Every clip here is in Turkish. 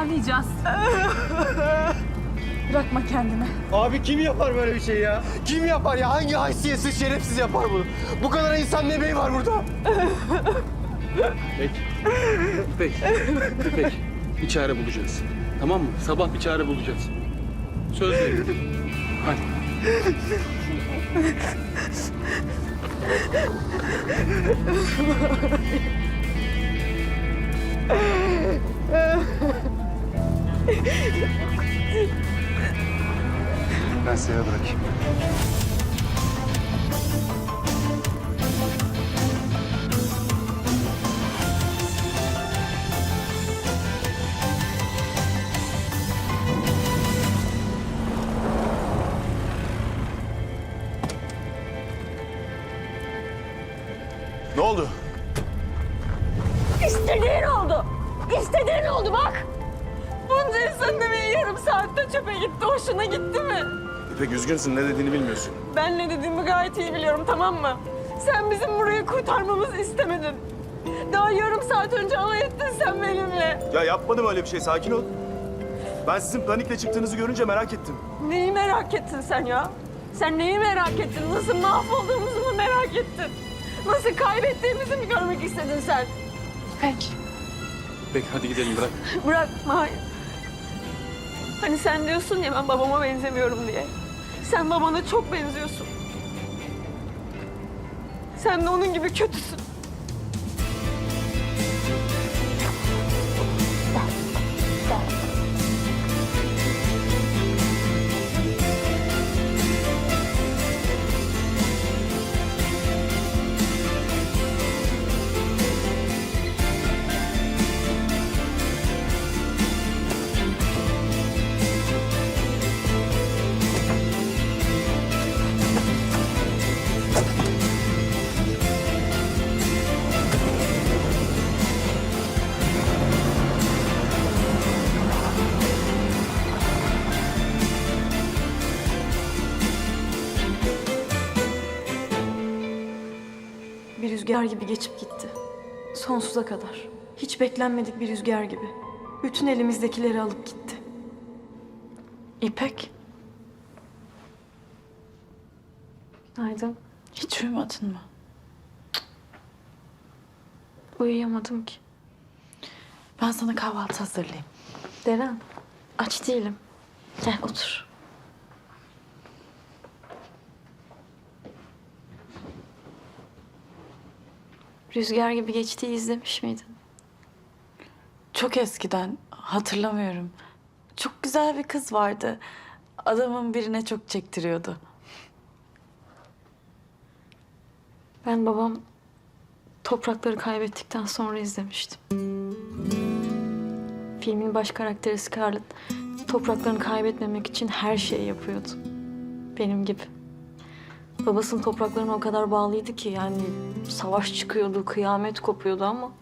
toparlayacağız. Bırakma kendini. Abi kim yapar böyle bir şey ya? Kim yapar ya? Hangi haysiyetsiz şerefsiz yapar bunu? Bu kadar insan ne beyi var burada? İpek. İpek. İpek. Bir çare bulacağız. Tamam mı? Sabah bir çare bulacağız. Söz veriyorum. Hadi. Ben seni bırakayım. Ne oldu? Saatte çöpe gitti. Hoşuna gitti mi? İpek üzgünsün ne dediğini bilmiyorsun. Ben ne dediğimi gayet iyi biliyorum tamam mı? Sen bizim burayı kurtarmamızı istemedin. Daha yarım saat önce alay ettin sen benimle. Ya yapmadım öyle bir şey sakin ol. Ben sizin panikle çıktığınızı görünce merak ettim. Neyi merak ettin sen ya? Sen neyi merak ettin? Nasıl mahvolduğumuzu mu merak ettin? Nasıl kaybettiğimizi mi görmek istedin sen? İpek hadi gidelim bırak. Bırakma hayır. Hani sen diyorsun ya ben babama benzemiyorum diye. Sen babana çok benziyorsun. Sen de onun gibi kötüsün. Rüzgar gibi geçip gitti. Sonsuza kadar. Hiç beklenmedik bir rüzgar gibi. Bütün elimizdekileri alıp gitti. İpek, Günaydın. hiç uyumadın mı? Uyuyamadım ki. Ben sana kahvaltı hazırlayayım. Deren, aç değilim. Gel otur. Rüzgar gibi geçtiği izlemiş miydin? Çok eskiden, hatırlamıyorum. Çok güzel bir kız vardı. Adamın birine çok çektiriyordu. Ben babam toprakları kaybettikten sonra izlemiştim. Filmin baş karakteri Scarlett topraklarını kaybetmemek için her şeyi yapıyordu. Benim gibi. Babasının topraklarına o kadar bağlıydı ki yani savaş çıkıyordu, kıyamet kopuyordu ama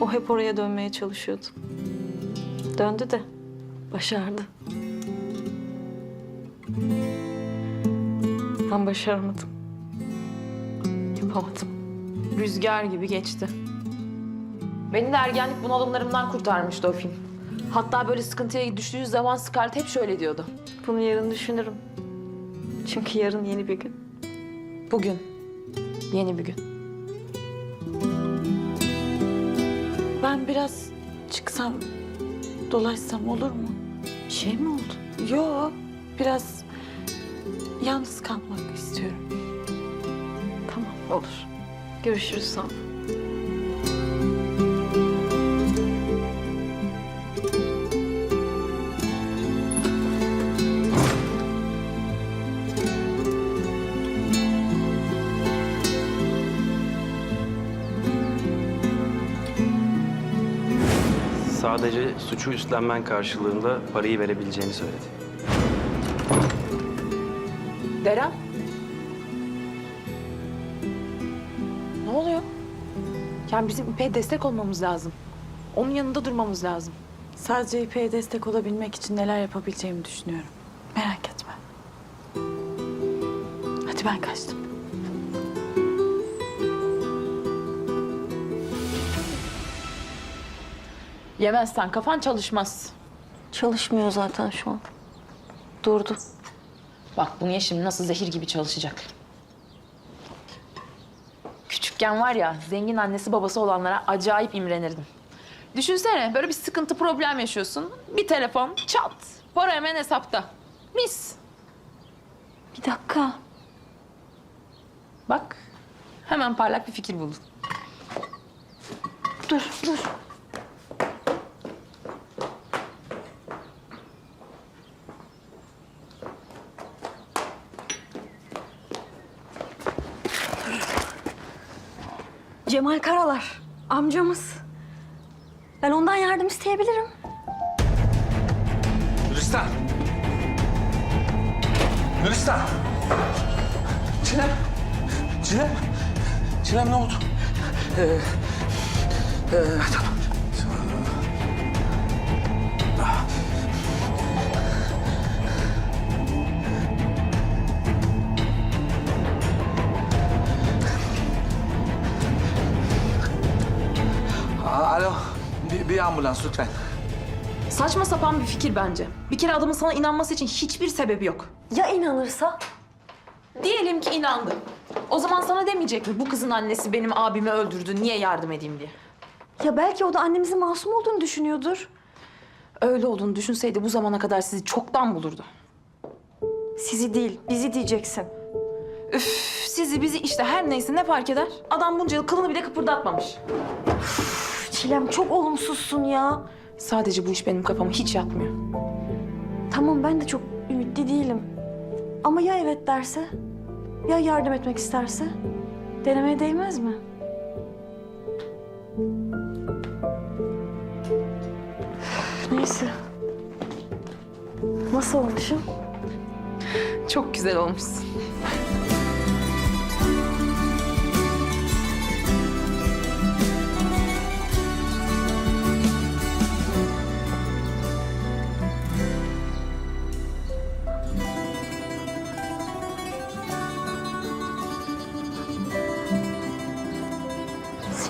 o hep oraya dönmeye çalışıyordu. Döndü de başardı. Ben başaramadım. Yapamadım. Rüzgar gibi geçti. Beni de ergenlik bunalımlarımdan kurtarmıştı o film. Hatta böyle sıkıntıya düştüğü zaman Scarlett hep şöyle diyordu. Bunu yarın düşünürüm. Çünkü yarın yeni bir gün. Bugün yeni bir gün. Ben biraz çıksam, dolaşsam olur mu? Bir şey mi oldu? Yo, biraz yalnız kalmak istiyorum. Tamam olur. Görüşürüz sonra. Sadece suçu üstlenmen karşılığında parayı verebileceğini söyledi. Deren. Ne oluyor? Yani bizim İpek'e destek olmamız lazım. Onun yanında durmamız lazım. Sadece İpek'e destek olabilmek için neler yapabileceğimi düşünüyorum. Merak etme. Hadi ben kaçtım. Yemezsen kafan çalışmaz. Çalışmıyor zaten şu an. Durdu. Bak bu niye şimdi nasıl zehir gibi çalışacak. Küçükken var ya zengin annesi babası olanlara acayip imrenirdim. Düşünsene böyle bir sıkıntı problem yaşıyorsun. Bir telefon çat. Para hemen hesapta. Mis. Bir dakika. Bak hemen parlak bir fikir buldum. Dur, dur. Cemal Karalar, amcamız. Ben ondan yardım isteyebilirim. Gülistan! Gülistan! Çilem! Çilem! Çilem ne oldu? Ee, ee, tamam. Bir, ambulans lütfen. Saçma sapan bir fikir bence. Bir kere adamın sana inanması için hiçbir sebebi yok. Ya inanırsa? Diyelim ki inandı. O zaman sana demeyecek mi bu kızın annesi benim abimi öldürdü niye yardım edeyim diye. Ya belki o da annemizin masum olduğunu düşünüyordur. Öyle olduğunu düşünseydi bu zamana kadar sizi çoktan bulurdu. Sizi değil, bizi diyeceksin. Üf, sizi bizi işte her neyse ne fark eder? Adam bunca yıl kılını bile kıpırdatmamış. Çilem çok olumsuzsun ya. Sadece bu iş benim kafama hiç yatmıyor. Tamam ben de çok ümitli değilim. Ama ya evet derse? Ya yardım etmek isterse? Denemeye değmez mi? Üf, Neyse. Nasıl olmuşum? Çok güzel olmuşsun.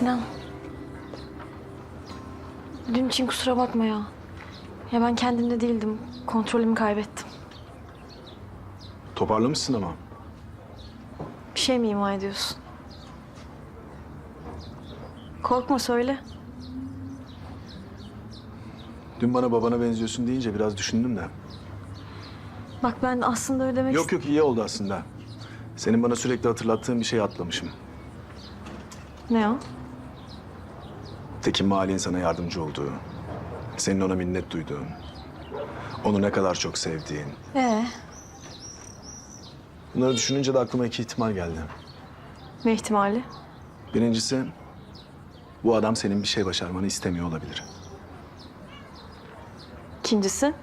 Sinan. Dün için kusura bakma ya. Ya ben kendimde değildim. Kontrolümü kaybettim. Toparlamışsın ama. Bir şey mi ima ediyorsun? Korkma söyle. Dün bana babana benziyorsun deyince biraz düşündüm de. Bak ben aslında öyle demek Yok yok iyi oldu aslında. Senin bana sürekli hatırlattığın bir şeyi atlamışım. Ne o? Tekin Mali'nin sana yardımcı olduğu, senin ona minnet duyduğun, onu ne kadar çok sevdiğin. Ee, Bunları düşününce de aklıma iki ihtimal geldi. ne ihtimali? Birincisi, bu adam senin bir şey başarmanı istemiyor olabilir. İkincisi?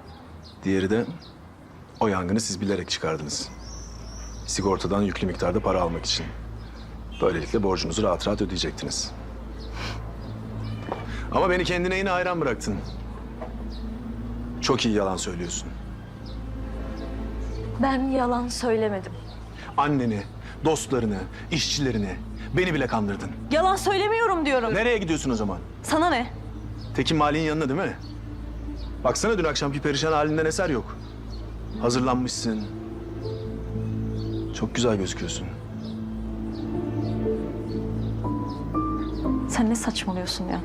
Diğeri de o yangını siz bilerek çıkardınız. Sigortadan yüklü miktarda para almak için. Böylelikle borcunuzu rahat rahat ödeyecektiniz. Ama beni kendine yine hayran bıraktın. Çok iyi yalan söylüyorsun. Ben yalan söylemedim. Anneni, dostlarını, işçilerini, beni bile kandırdın. Yalan söylemiyorum diyorum. Nereye gidiyorsun o zaman? Sana ne? Tekin Mali'nin yanına değil mi? Baksana dün akşamki perişan halinden eser yok. Hazırlanmışsın. Çok güzel gözüküyorsun. Sen ne saçmalıyorsun ya?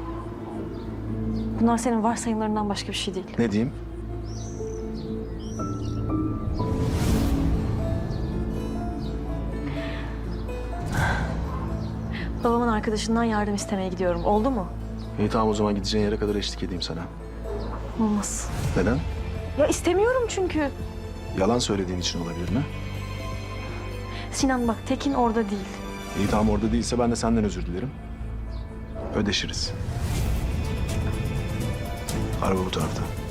Bunlar senin varsayımlarından başka bir şey değil. Ne diyeyim? Babamın arkadaşından yardım istemeye gidiyorum. Oldu mu? İyi tamam o zaman gideceğin yere kadar eşlik edeyim sana. Olmaz. Neden? Ya istemiyorum çünkü. Yalan söylediğin için olabilir mi? Sinan bak Tekin orada değil. İyi tamam orada değilse ben de senden özür dilerim. Ödeşiriz. Araba bu tarafta.